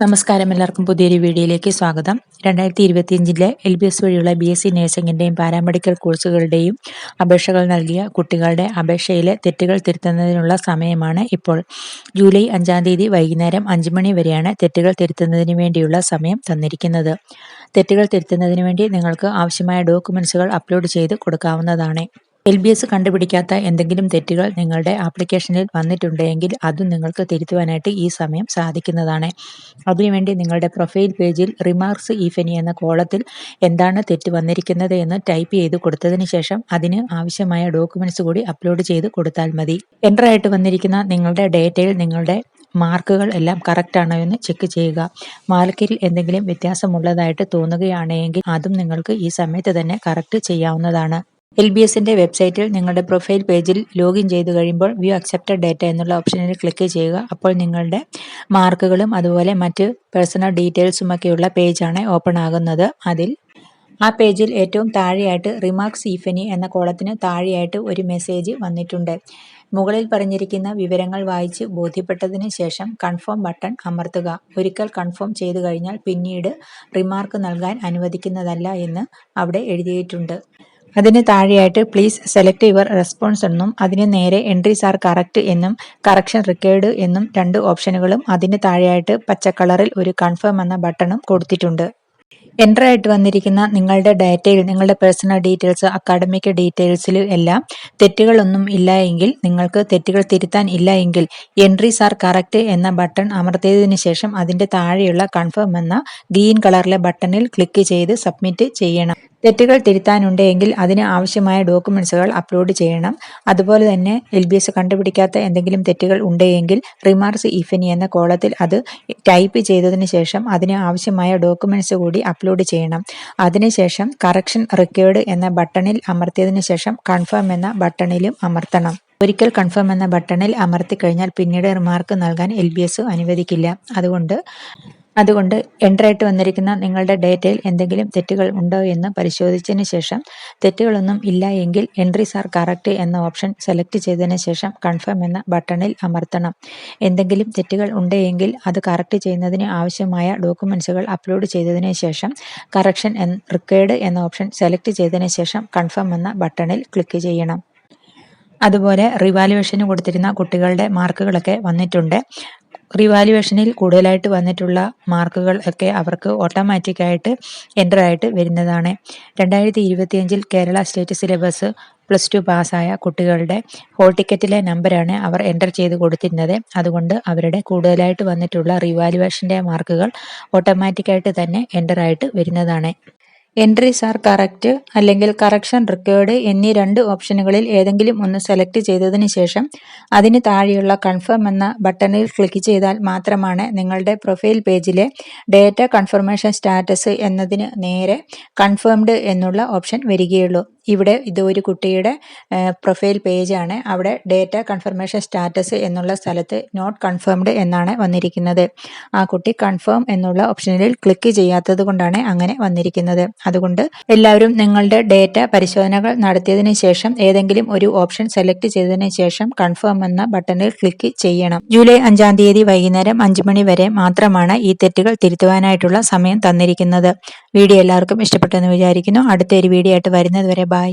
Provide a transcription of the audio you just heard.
നമസ്കാരം. എല്ലാവർക്കും പുതിയൊരു വീഡിയോയിലേക്ക് സ്വാഗതം. രണ്ടായിരത്തി ഇരുപത്തിയഞ്ചിലെ എൽ ബി എസ് വഴിയുള്ള ബി എസ് സി നഴ്സിംഗിന്റെയും പാരാമെഡിക്കൽ കോഴ്സുകളുടെയും അപേക്ഷകൾ നൽകിയ കുട്ടികളുടെ അപേക്ഷയിലെ തെറ്റുകൾ തിരുത്തുന്നതിനുള്ള സമയമാണ് ഇപ്പോൾ. ജൂലൈ അഞ്ചാം തീയതി വൈകുന്നേരം അഞ്ച് മണി വരെയാണ് തെറ്റുകൾ തിരുത്തുന്നതിന് വേണ്ടിയുള്ള സമയം തന്നിരിക്കുന്നത്. തെറ്റുകൾ തിരുത്തുന്നതിന് വേണ്ടി നിങ്ങൾക്ക് ആവശ്യമായ ഡോക്യുമെൻസുകൾ അപ്ലോഡ് ചെയ്ത് കൊടുക്കാവുന്നതാണ്. എൽ ബി എസ് കണ്ടുപിടിക്കാത്ത എന്തെങ്കിലും തെറ്റുകൾ നിങ്ങളുടെ ആപ്ലിക്കേഷനിൽ വന്നിട്ടുണ്ടെങ്കിൽ അതും നിങ്ങൾക്ക് തിരുത്തുവാനായിട്ട് ഈ സമയം സാധിക്കുന്നതാണ്. അതിനുവേണ്ടി നിങ്ങളുടെ പ്രൊഫൈൽ പേജിൽ റിമാർക്സ് ഈഫനി എന്ന കോളത്തിൽ എന്താണ് തെറ്റ് വന്നിരിക്കുന്നത് എന്ന് ടൈപ്പ് ചെയ്ത് കൊടുത്തതിന് ശേഷം അതിന് ആവശ്യമായ ഡോക്യുമെന്റ്സ് കൂടി അപ്ലോഡ് ചെയ്ത് കൊടുത്താൽ മതി. എന്ററായിട്ട് വന്നിരിക്കുന്ന നിങ്ങളുടെ ഡേറ്റയിൽ നിങ്ങളുടെ മാർക്കുകൾ എല്ലാം കറക്റ്റ് ആണോ എന്ന് ചെക്ക് ചെയ്യുക. മാർക്കിൽ എന്തെങ്കിലും വ്യത്യാസമുള്ളതായിട്ട് തോന്നുകയാണെങ്കിൽ അതും നിങ്ങൾക്ക് ഈ സമയത്ത് തന്നെ കറക്റ്റ് ചെയ്യാവുന്നതാണ്. എൽ ബി എസിന്റെ വെബ്സൈറ്റിൽ നിങ്ങളുടെ പ്രൊഫൈൽ പേജിൽ ലോഗിൻ ചെയ്ത് കഴിയുമ്പോൾ വ്യൂ അക്സെപ്റ്റഡ് ഡേറ്റ എന്നുള്ള ഓപ്ഷനിൽ ക്ലിക്ക് ചെയ്യുക. അപ്പോൾ നിങ്ങളുടെ മാർക്കുകളും അതുപോലെ മറ്റ് പേഴ്സണൽ ഡീറ്റെയിൽസുമൊക്കെയുള്ള പേജാണ് ഓപ്പൺ ആകുന്നത്. അതിൽ ആ പേജിൽ ഏറ്റവും താഴെയായിട്ട് റിമാർക്സ് ഈഫനി എന്ന കോളത്തിന് താഴെയായിട്ട് ഒരു മെസ്സേജ് വന്നിട്ടുണ്ട്. മുകളിൽ പറഞ്ഞിരിക്കുന്ന വിവരങ്ങൾ വായിച്ച് ബോധ്യപ്പെട്ടതിന് ശേഷം കൺഫേം ബട്ടൺ അമർത്തുക. ഒരിക്കൽ കൺഫേം ചെയ്തു കഴിഞ്ഞാൽ പിന്നീട് റിമാർക്ക് നൽകാൻ അനുവദിക്കുന്നതല്ല എന്ന് അവിടെ എഴുതിയിട്ടുണ്ട്. അതിന് താഴെയായിട്ട് പ്ലീസ് സെലക്ട് യുവർ റെസ്പോൺസ് എന്നും അതിന് നേരെ എൻട്രീസ് ആർ കറക്റ്റ് എന്നും കറക്ഷൻ റിക്കേർഡ് എന്നും രണ്ട് ഓപ്ഷനുകളും അതിന് താഴെയായിട്ട് പച്ച കളറിൽ ഒരു കൺഫേം എന്ന ബട്ടണും കൊടുത്തിട്ടുണ്ട്. എന്റർ ആയിട്ട് വന്നിരിക്കുന്ന നിങ്ങളുടെ ഡാറ്റയിൽ നിങ്ങളുടെ പേഴ്സണൽ ഡീറ്റെയിൽസ് അക്കാഡമിക് ഡീറ്റെയിൽസിൽ എല്ലാം തെറ്റുകളൊന്നും ഇല്ല എങ്കിൽ നിങ്ങൾക്ക് തെറ്റുകൾ തിരുത്താൻ ഇല്ല എങ്കിൽ എൻട്രീസ് ആർ കറക്റ്റ് എന്ന ബട്ടൺ അമർത്തിയതിന് ശേഷം അതിന്റെ താഴെയുള്ള കൺഫേം എന്ന ഗ്രീൻ കളറിലെ ബട്ടണിൽ ക്ലിക്ക് ചെയ്ത് സബ്മിറ്റ് ചെയ്യണം. തെറ്റുകൾ തിരുത്താനുണ്ടെങ്കിൽ അതിന് ആവശ്യമായ ഡോക്യുമെൻസുകൾ അപ്ലോഡ് ചെയ്യണം. അതുപോലെ തന്നെ എൽ ബി എസ് കണ്ടുപിടിക്കാത്ത എന്തെങ്കിലും തെറ്റുകൾ ഉണ്ടെങ്കിൽ റിമാർക്സ് ഇഫനി എന്ന കോളത്തിൽ അത് ടൈപ്പ് ചെയ്തതിന് ശേഷം അതിന് ആവശ്യമായ ഡോക്യുമെന്റ്സ് കൂടി അപ്ലോഡ് ചെയ്യണം. അതിനുശേഷം കറക്ഷൻ റിക്കേർഡ് എന്ന ബട്ടണിൽ അമർത്തിയതിനു ശേഷം കൺഫേം എന്ന ബട്ടണിലും അമർത്തണം. ഒരിക്കൽ കൺഫേം എന്ന ബട്ടണിൽ അമർത്തി കഴിഞ്ഞാൽ പിന്നീട് റിമാർക്ക് നൽകാൻ എൽ ബി എസ് അനുവദിക്കില്ല. അതുകൊണ്ട് അതുകൊണ്ട് എൻട്രായിട്ട് വന്നിരിക്കുന്ന നിങ്ങളുടെ ഡേറ്റയിൽ എന്തെങ്കിലും തെറ്റുകൾ ഉണ്ടോ എന്ന് പരിശോധിച്ചതിന് ശേഷം തെറ്റുകളൊന്നും ഇല്ല എങ്കിൽ എൻട്രീസ് ആർ കറക്റ്റ് എന്ന ഓപ്ഷൻ സെലക്ട് ചെയ്തതിന് ശേഷം കൺഫേം എന്ന ബട്ടണിൽ അമർത്തണം. എന്തെങ്കിലും തെറ്റുകൾ ഉണ്ടെങ്കിൽ അത് കറക്റ്റ് ചെയ്യുന്നതിന് ആവശ്യമായ ഡോക്യുമെൻസുകൾ അപ്ലോഡ് ചെയ്തതിന് ശേഷം കറക്ഷൻ റിക്വയർഡ് എന്ന ഓപ്ഷൻ സെലക്ട് ചെയ്തതിന് ശേഷം കൺഫേം എന്ന ബട്ടണിൽ ക്ലിക്ക് ചെയ്യണം. അതുപോലെ റിവാലുവേഷന് കൊടുത്തിരുന്ന കുട്ടികളുടെ മാർക്കുകളൊക്കെ വന്നിട്ടുണ്ട്. റിവാലുവേഷനിൽ കൂടുതലായിട്ട് വന്നിട്ടുള്ള മാർക്കുകൾ ഒക്കെ അവർക്ക് ഓട്ടോമാറ്റിക്കായിട്ട് എന്റർ ആയിട്ട് വരുന്നതാണ്. രണ്ടായിരത്തി ഇരുപത്തിയഞ്ചിൽ Kerala state syllabus plus two പാസ്സായ കുട്ടികളുടെ ഹോൾ ടിക്കറ്റിലെ നമ്പറാണ് അവർ എന്റർ ചെയ്ത് കൊടുത്തിരുന്നത്. അതുകൊണ്ട് അവരുടെ കൂടുതലായിട്ട് വന്നിട്ടുള്ള റിവാലുവേഷന്റെ മാർക്കുകൾ ഓട്ടോമാറ്റിക്കായിട്ട് തന്നെ എന്റർ ആയിട്ട് വരുന്നതാണ്. എൻട്രീസ് ആർ കറക്റ്റ് അല്ലെങ്കിൽ കറക്ഷൻ റിക്വേർഡ് എന്നീ രണ്ട് ഓപ്ഷനുകളിൽ ഏതെങ്കിലും ഒന്ന് സെലക്ട് ചെയ്തതിന് ശേഷം അതിന് താഴെയുള്ള കൺഫേം എന്ന ബട്ടണിൽ ക്ലിക്ക് ചെയ്താൽ മാത്രമാണ് നിങ്ങളുടെ പ്രൊഫൈൽ പേജിലെ ഡേറ്റ കൺഫർമേഷൻ സ്റ്റാറ്റസ് എന്നതിന് നേരെ കൺഫേംഡ് എന്നുള്ള ഓപ്ഷൻ വരികയുള്ളൂ. ഇവിടെ ഇത് ഒരു കുട്ടിയുടെ പ്രൊഫൈൽ പേജാണ്. അവിടെ ഡേറ്റ കൺഫർമേഷൻ സ്റ്റാറ്റസ് എന്നുള്ള സ്ഥലത്ത് നോട്ട് കൺഫേംഡ് എന്നാണ് വന്നിരിക്കുന്നത്. ആ കുട്ടി കൺഫേം എന്നുള്ള ഓപ്ഷനിൽ ക്ലിക്ക് ചെയ്യാത്തത് കൊണ്ടാണ് അങ്ങനെ വന്നിരിക്കുന്നത്. അതുകൊണ്ട് എല്ലാവരും നിങ്ങളുടെ ഡേറ്റ പരിശോധനകൾ നടത്തിയതിനു ശേഷം ഏതെങ്കിലും ഒരു ഓപ്ഷൻ സെലക്ട് ചെയ്തതിനു ശേഷം കൺഫേം എന്ന ബട്ടണിൽ ക്ലിക്ക് ചെയ്യണം. ജൂലൈ അഞ്ചാം തീയതി വൈകുന്നേരം അഞ്ചു മണി വരെ മാത്രമാണ് ഈ തെറ്റുകൾ തിരുത്തുവാനായിട്ടുള്ള സമയം തന്നിരിക്കുന്നത്. വീഡിയോ എല്ലാവർക്കും ഇഷ്ടപ്പെട്ടെന്ന് വിചാരിക്കുന്നു. അടുത്ത ഒരു വീഡിയോ ആയിട്ട് വരുന്നത് വരെ Bye.